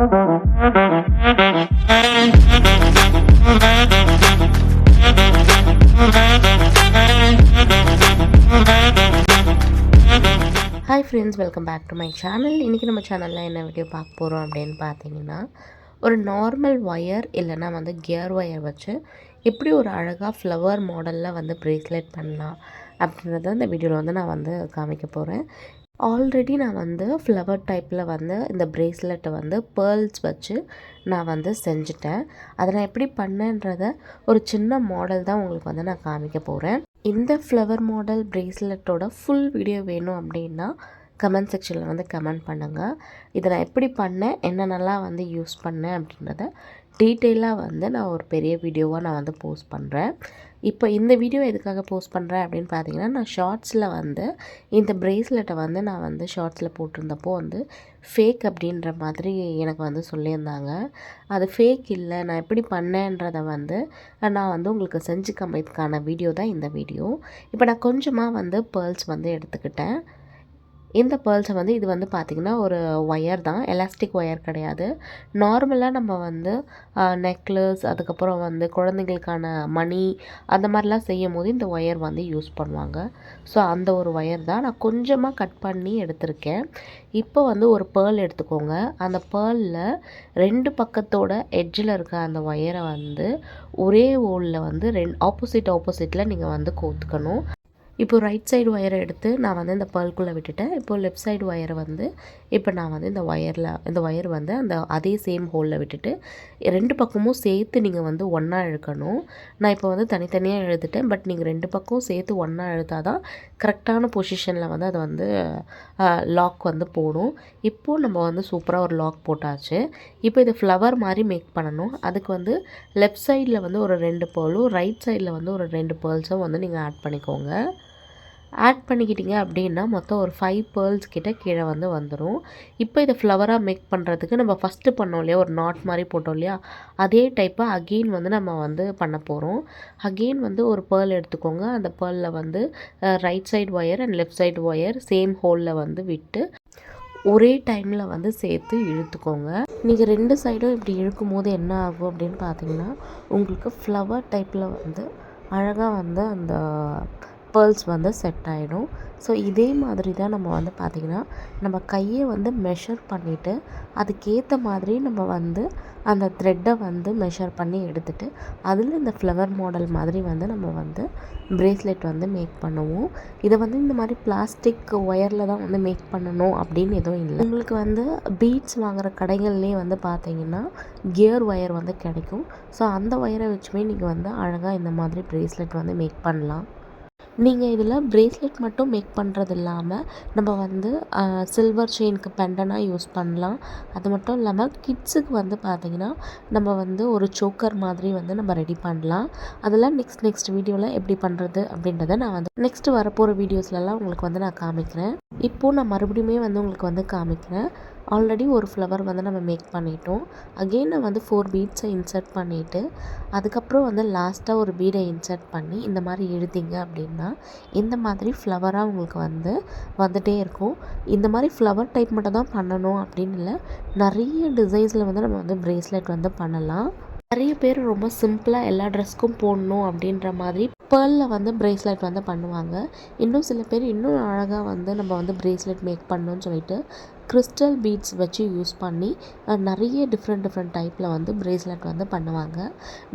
Hi friends welcome back to my channel இன்றைக்கி நம்ம சேனலில் என்ன வீடியோ பார்க்க போகிறோம் அப்படின்னு பார்த்தீங்கன்னா ஒரு நார்மல் ஒயர் இல்லைன்னா வந்து கியர் ஒயர் வச்சு எப்படி ஒரு அழகாக ஃப்ளவர் மாடலில் வந்து ப்ரேஸ்லெட் பண்ணலாம் அப்படின்றத இந்த வீடியோவில் வந்து நான் வந்து காமிக்க போகிறேன் ஆல்ரெடி நான் வந்து ஃப்ளவர் டைப்பில் வந்து இந்த ப்ரேஸ்லெட்டை வந்து பேர்ல்ஸ் வச்சு நான் வந்து செஞ்சுட்டேன். அதை நான் எப்படி பண்ணேன்றத ஒரு சின்ன மாடல் தான் உங்களுக்கு வந்து நான் காமிக்க போகிறேன் இந்த ஃப்ளவர் மாடல் ப்ரேஸ்லெட்டோட ஃபுல் வீடியோ வேணும் அப்படின்னா கமெண்ட் செக்ஷனில் வந்து கமெண்ட் பண்ணுங்கள் இதை நான் எப்படி பண்ணேன் என்னென்னலாம் வந்து யூஸ் பண்ணேன் அப்படின்றத டீட்டெயிலாக வந்து நான் ஒரு பெரிய வீடியோவாக நான் வந்து போஸ்ட் பண்ணுறேன் இப்போ இந்த வீடியோ எதுக்காக போஸ்ட் பண்ணுறேன் அப்படின்னு பார்த்தீங்கன்னா நான் ஷார்ட்ஸில் வந்து இந்த ப்ரேஸ்லெட்டை வந்து நான் வந்து ஷார்ட்ஸில் போட்டிருந்தப்போ வந்து ஃபேக் அப்படின்ற மாதிரி எனக்கு வந்து சொல்லியிருந்தாங்க. அது ஃபேக் இல்லை நான் எப்படி பண்ணேன்றதை வந்து நான் வந்து உங்களுக்கு செஞ்சு கம்பதுக்கான வீடியோ தான் இந்த வீடியோ இப்போ நான் கொஞ்சமாக வந்து பேர்ல்ஸ் வந்து எடுத்துக்கிட்டேன். இந்த பேர்ல்ஸை வந்து இது வந்து பார்த்திங்கன்னா ஒரு ஒயர் தான். எலாஸ்டிக் ஒயர் கிடையாது. நார்மலாக நம்ம வந்து நெக்லஸ் அதுக்கப்புறம் வந்து குழந்தைங்களுக்கான மணி அந்த மாதிரிலாம் செய்யும் போது இந்த ஒயர் வந்து யூஸ் பண்ணுவாங்க. ஸோ அந்த ஒரு ஒயர் தான் நான் கொஞ்சமாக கட் பண்ணி எடுத்திருக்கேன். இப்போ வந்து ஒரு பேர்ல் எடுத்துக்கோங்க. அந்த பேர்லில் ரெண்டு பக்கத்தோட எட்ஜில் இருக்க அந்த ஒயரை வந்து ஒரே ஓலில் வந்து ரெண்டு ஆப்போசிட் ஆப்போசிட்டில் நீங்கள் வந்து கோத்துக்கணும். இப்போ ரைட் சைடு ஒயரை எடுத்து நான் வந்து இந்த பல்குள்ளே விட்டுட்டேன். இப்போ லெஃப்ட் சைடு ஒயரை வந்து இப்போ நான் வந்து இந்த ஒயரில் இந்த ஒயர் வந்து அந்த அதே சேம் ஹோலில் விட்டுட்டு ரெண்டு பக்கமும் சேர்த்து நீங்கள் வந்து ஒன்றா இழுக்கணும். நான் இப்போ வந்து தனித்தனியாக எழுதிட்டேன் பட் நீங்கள் ரெண்டு பக்கம் சேர்த்து ஒன்றா எழுத்தால் தான் கரெக்டான பொசிஷனில் வந்து அதை வந்து லாக் வந்து போடும். இப்போது நம்ம வந்து சூப்பராக ஒரு லாக் போட்டாச்சு. இப்போ இது ஃப்ளவர் மாதிரி மேக் பண்ணணும். அதுக்கு வந்து லெஃப்ட் சைடில் வந்து ஒரு ரெண்டு பேர்லும் ரைட் சைடில் வந்து ஒரு ரெண்டு பேர்ல்ஸும் வந்து நீங்கள் ஆட் பண்ணிக்கோங்க. ஆட் பண்ணிக்கிட்டிங்க அப்படின்னா மொத்தம் ஒரு ஃபைவ் பேர்ல்ஸ் கிட்ட கீழே வந்து வந்துடும் இப்போ இதை ஃப்ளவராக மேக் பண்ணுறதுக்கு நம்ம ஃபஸ்ட்டு பண்ணோம் இல்லையா? ஒரு நாட் மாதிரி போட்டோம் இல்லையா? அதே டைப்பாக அகெயின் வந்து நம்ம வந்து பண்ண போகிறோம் அகெயின் வந்து ஒரு பேர்ல் எடுத்துக்கோங்க. அந்த பேர்லில் வந்து right side wire and left side wire same ஹோலில் வந்து விட்டு ஒரே டைமில் வந்து சேர்த்து இழுத்துக்கோங்க. நீங்கள் ரெண்டு சைடும் இப்படி இழுக்கும் போது என்ன ஆகும் அப்படின்னு பார்த்தீங்கன்னா உங்களுக்கு ஃப்ளவர் டைப்பில் வந்து அழகாக வந்து அந்த பேர்ல்ஸ் வந்து செட் ஆகிடும் ஸோ இதே மாதிரி தான் நம்ம வந்து பார்த்திங்கன்னா நம்ம கையை வந்து மெஷர் பண்ணிவிட்டு அதுக்கேற்ற மாதிரி நம்ம வந்து அந்த த்ரெட்டை வந்து மெஷர் பண்ணி எடுத்துகிட்டு அதில் இந்த ஃப்ளவர் மாடல் மாதிரி வந்து நம்ம வந்து ப்ரேஸ்லெட் வந்து மேக் பண்ணுவோம். இதை வந்து இந்த மாதிரி பிளாஸ்டிக் ஒயரில் தான் வந்து மேக் பண்ணணும் அப்படின்னு எதுவும் இல்லை. உங்களுக்கு வந்து பீட்ஸ் வாங்குகிற கடைகள்லேயே வந்து பார்த்தீங்கன்னா கியர் ஒயர் வந்து கிடைக்கும். ஸோ அந்த ஒயரை வச்சுமே நீங்கள் வந்து அழகாக இந்த மாதிரி ப்ரேஸ்லெட் வந்து மேக் பண்ணலாம். நீங்கள் இதில் ப்ரேஸ்லெட் மட்டும் மேக் பண்ணுறது இல்லாமல் நம்ம வந்து சில்வர் செயினுக்கு பெண்டனாக யூஸ் பண்ணலாம். அது மட்டும் இல்லாமல் கிட்ஸுக்கு வந்து பார்த்திங்கன்னா நம்ம வந்து ஒரு சோக்கர் மாதிரி வந்து நம்ம ரெடி பண்ணலாம். அதெல்லாம் நெக்ஸ்ட் நெக்ஸ்ட் வீடியோவில் எப்படி பண்ணுறது அப்படின்றத நான் வந்து நெக்ஸ்ட்டு வரப்போகிற வீடியோஸ்லலாம் உங்களுக்கு வந்து நான் காமிக்கிறேன். இப்போது நான் மறுபடியுமே வந்து உங்களுக்கு வந்து காமிக்கிறேன். ஆல்ரெடி ஒரு ஃப்ளவர் வந்து நம்ம மேக் பண்ணிட்டோம். அகெயின் நான் வந்து ஃபோர் பீட்ஸை இன்சர்ட் பண்ணிவிட்டு அதுக்கப்புறம் வந்து லாஸ்ட்டாக ஒரு பீடை இன்சர்ட் பண்ணி இந்த மாதிரி எழுதிங்க அப்படின்னா இந்த மாதிரி ஃப்ளவராக உங்களுக்கு வந்து வந்துகிட்டே இருக்கும். இந்த மாதிரி ஃப்ளவர் டைப் மட்டும் தான் பண்ணணும் அப்படின்னு இல்லை. நிறைய டிசைன்ஸில் வந்து நம்ம வந்து ப்ரேஸ்லெட் வந்து பண்ணலாம். நிறைய பேர் ரொம்ப சிம்பிளாக எல்லா ட்ரெஸ்க்கும் போடணும் அப்படின்ற மாதிரி பேர்லில் வந்து ப்ரேஸ்லெட் வந்து பண்ணுவாங்க. இன்னும் சில பேர் இன்னும் அழகாக வந்து நம்ம வந்து ப்ரேஸ்லெட் மேக் பண்ணணும்னு சொல்லிட்டு கிறிஸ்டல் பீட்ஸ் வச்சு யூஸ் பண்ணி நிறைய டிஃப்ரெண்ட் டிஃப்ரெண்ட் டைப்பில் வந்து ப்ரேஸ்லெட் வந்து பண்ணுவாங்க.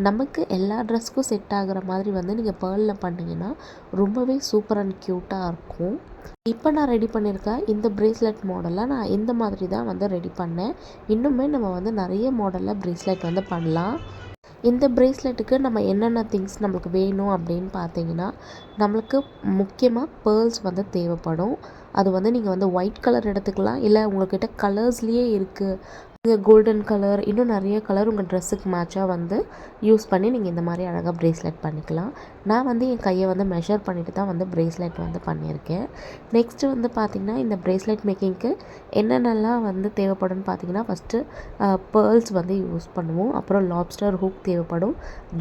நமக்கு எல்லா ட்ரெஸ்க்கும் செட் ஆகிற மாதிரி வந்து நீங்கள் பேர்லில் பண்ணிங்கன்னா ரொம்பவே சூப்பர் அண்ட் க்யூட்டாக இருக்கும். இப்போ நான் ரெடி பண்ணியிருக்கேன் இந்த ப்ரேஸ்லெட் மாடலில் நான் இந்த மாதிரி தான் வந்து ரெடி பண்ணேன். இன்னுமே நம்ம வந்து நிறைய மாடலில் ப்ரேஸ்லெட் வந்து பண்ணலாம். இந்த ப்ரேஸ்லெட்டுக்கு நம்ம என்னென்ன திங்ஸ் நம்மளுக்கு வேணும் அப்படின்னு பார்த்தீங்கன்னா நம்மளுக்கு முக்கியமாக பேர்ல்ஸ் வந்து தேவைப்படும். அது வந்து நீங்கள் வந்து ஒயிட் கலர் எடுத்துக்கலாம் இல்லை உங்கள்கிட்ட கலர்ஸ்லேயே இருக்குது நீங்கள் கோல்டன் கலர் இன்னும் நிறைய கலர் உங்கள் ட்ரெஸ்ஸுக்கு மேட்சாக வந்து யூஸ் பண்ணி நீங்கள் இந்த மாதிரி அழகாக ப்ரேஸ்லெட் பண்ணிக்கலாம். நான் வந்து என் கையை வந்து மெஷர் பண்ணிவிட்டு தான் வந்து ப்ரேஸ்லெட் வந்து பண்ணியிருக்கேன். நெக்ஸ்ட்டு வந்து பார்த்திங்கன்னா இந்த ப்ரேஸ்லெட் மேக்கிங்க்கு என்னென்னலாம் வந்து தேவைப்படும்னு பார்த்திங்கன்னா ஃபஸ்ட்டு பேர்ல்ஸ் வந்து யூஸ் பண்ணுவோம். அப்புறம் லாப்ஸ்டர் ஹூக் தேவைப்படும்.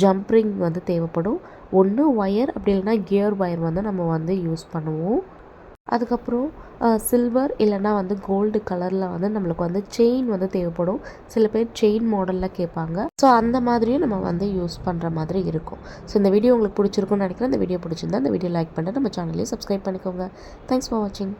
ஜம்ப்ரிங் வந்து தேவைப்படும். ஒன்று ஒயர் அப்படி இல்லைனா கியர் ஒயர் வந்து நம்ம வந்து யூஸ் பண்ணுவோம். அதுக்கப்புறம் சில்வர் இல்லைன்னா வந்து கோல்டு கலரில் வந்து நம்மளுக்கு வந்து செயின் வந்து தேவைப்படும். சில பேர் செயின் மாடலில் கேட்பாங்க. ஸோ அந்த மாதிரியும் நம்ம வந்து யூஸ் பண்ணுற மாதிரி இருக்கும். ஸோ இந்த வீடியோ உங்களுக்கு பிடிச்சிருக்குன்னு நினைக்கிறேன். இந்த வீடியோ பிடிச்சிருந்தா இந்த வீடியோ லைக் பண்ணிட்டு நம்ம சேனலையும் சப்ஸ்கிரைப் பண்ணிக்கோங்க. தேங்க்ஸ் ஃபார் வாட்சிங்